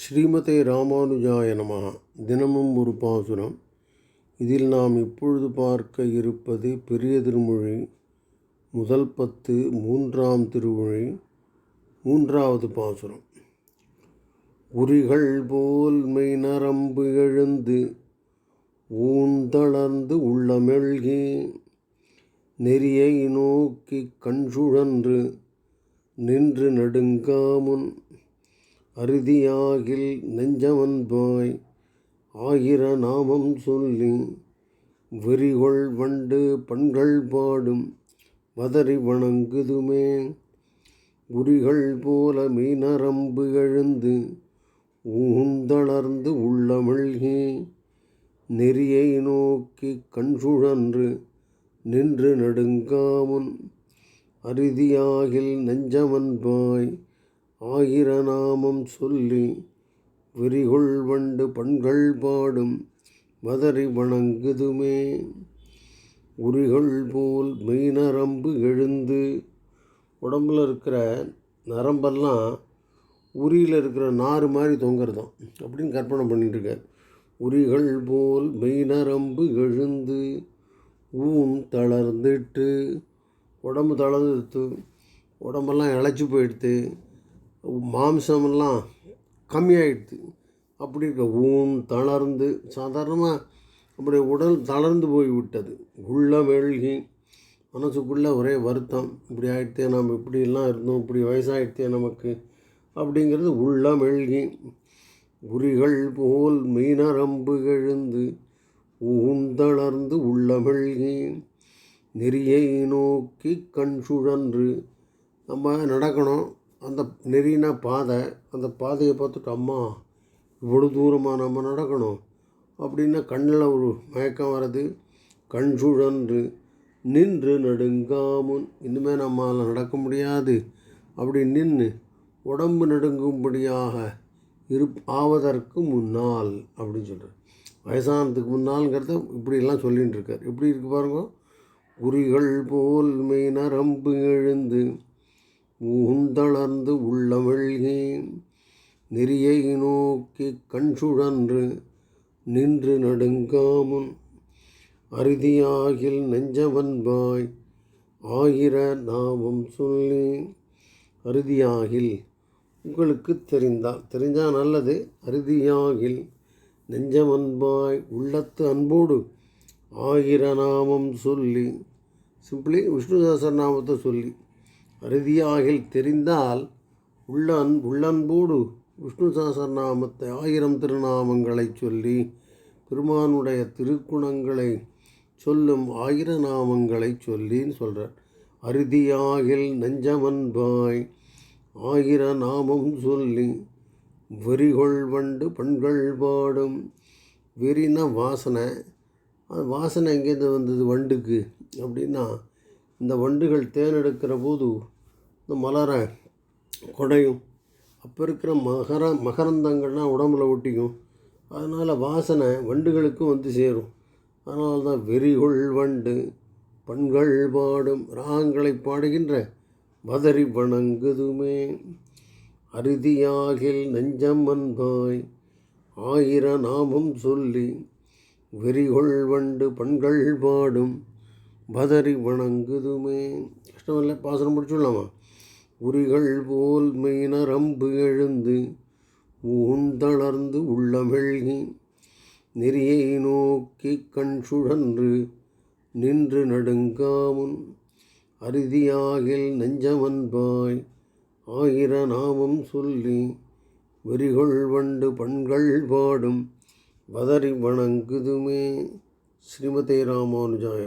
ஸ்ரீமதே ராமானுஜாய நமக தினமும் ஒரு பாசுரம். இதில் நாம் இப்பொழுது பார்க்க இருப்பது பெரிய திருமொழி முதல் பத்து மூன்றாம் திருமொழி மூன்றாவது பாசுரம். உரிகள் போல் மெய் நரம்பு எழுந்து ஊந்தளர்ந்து உள்ளமெழ்கி நெறியை நோக்கி கண் சுழன்று நின்று நடுங்காமுன் அறுதியாகில் நெஞ்சமன்பாய் ஆயிர நாமம் சொல்லி வெறிகொள் வண்டு பண்கள் பாடும் வதறி வணங்குதுமே. உரிகள் போல மீனரம்பு எழுந்து ஊந்தளர்ந்து உள்ளமழ்கி நெறியை நோக்கி கண் சுழன்று நின்று நடுங்காமுன் அறுதியாகில் நெஞ்சமன்பாய் ஆயிர நாமம் சொல்லி விரிகொள் வண்டு பண்கள் பாடும் வதறி வணங்குதுமே. உரிகள் போல் மெய் நரம்பு எழுந்து உடம்பில் இருக்கிற நரம்பெல்லாம் உரியில் இருக்கிற நாறு மாதிரி தொங்குறதாம் அப்படின்னு கற்பனை பண்ணிட்டுருக்கார். உரிகள் போல் மெய் நரம்பு எழுந்து ஊன் தளர்ந்துட்டு உடம்பு தளர்ந்துடுத்து உடம்பெல்லாம் இழைச்சி போயிடுத்து மாம்சமெல்லாம் கம்மியாயிடுது. அப்படி இருக்க ஊன் தளர்ந்து சாதாரணமாக அப்படி உடல் தளர்ந்து போய் விட்டது உள்ள மெழுகி மனசுக்குள்ளே ஒரே வருத்தம் இப்படி ஆகிட்டே நம்ம இப்படிலாம் இருந்தோம் இப்படி வயசாகிட்டே நமக்கு அப்படிங்கிறது உள்ள மெழுகி உரிகள் போல் மீனரம்பு எழுந்து ஊந்தளர்ந்து உள்ள மெழுகி நெறியை நோக்கி கண் சுழன்று நம்ம நடக்கணும். அந்த நெறினா பாதை அந்த பாதையை பார்த்துட்டு அம்மா இவ்வளோ தூரமாக நம்ம நடக்கணும்? அப்படின்னா கண்ணில் ஒரு மயக்கம் வர்றது கண் சுழன்று நின்று நடுங்காமுன் இனிமேல் நம்மளால் நடக்க முடியாது. அப்படி நின்று உடம்பு நடுங்கும்படியாக இரு ஆவதற்கு முன்னால் அப்படின்னு சொல்கிறார் வயசானதுக்கு முன்னால்ங்கிறத இப்படியெல்லாம் சொல்லிகிட்டு இருக்கார். எப்படி இருக்கு பாருங்க? குறிகள் போல் மெய் நரம்பு எழுந்து மூந்தளர்ந்து உள்ளமழ்கி நெறியை நோக்கி கண் சுழன்று நின்று நடுங்காமுன் அறுதியாகில் நெஞ்சவன்பாய் ஆயிர நாமம் சொல்லி அறுதியாகில் உங்களுக்கு தெரிந்தால் தெரிஞ்சால் நல்லது. அறுதியாகில் நெஞ்சமன்பாய் உள்ளத்து அன்போடு ஆயிர நாமம் சொல்லி சிம்பிளி விஷ்ணு நாமத்தை சொல்லி அறுதியாகில் தெரிந்தால் உள்ளன் உள்ளன்போடு விஷ்ணு நாமத்தை ஆயிரம் திருநாமங்களை சொல்லி பெருமானுடைய திருக்குணங்களை சொல்லும் ஆயிர நாமங்களை சொல்லின்னு சொல்கிறார் அறுதியாகில் நெஞ்சமன்பாய் ஆயிர நாமம் சொல்லி வெறிகொள் வண்டு பண்கள் பாடும். வெறினா வாசனை. அது வாசனை எங்கேருந்து வந்தது வண்டுக்கு? அப்படின்னா இந்த வண்டுகள் தேன் எடுக்கிற போது இந்த மலரை குடையும் அப்போ இருக்கிற மகர மகரந்தங்கள்லாம் உடம்புல ஒட்டிக்கும். அதனால் வாசனை வண்டுகளுக்கும் வந்து சேரும். அதனால தான் வெறிகொள் வண்டு பண்கள் பாடும் ராகங்களை பாடுகின்ற வதறி வணங்குதுமே. அறுதியாகில் நெஞ்சம் அன்பாய் ஆயிர நாமம் சொல்லி வெறிகொள் வண்டு பண்கள் பாடும் பதறி வணங்குதுமே. கஷ்டமில்லை பாசனம் முடிச்சுடலாமா உரிகள் போல் மெய்னரம்பு எழுந்து ஊந்தளர்ந்து உள்ளமெழ்கி நெறியை நோக்கி கண் சுழன்று நின்று நடுங்காமுன் அறுதியாகில் நெஞ்சமன்பாய் ஆகிர நாமம் சொல்லி வெறிகொள் வண்டு பண்கள் பாடும் வதறி வணங்குதுமே. ஸ்ரீமதே ராமானுஜாய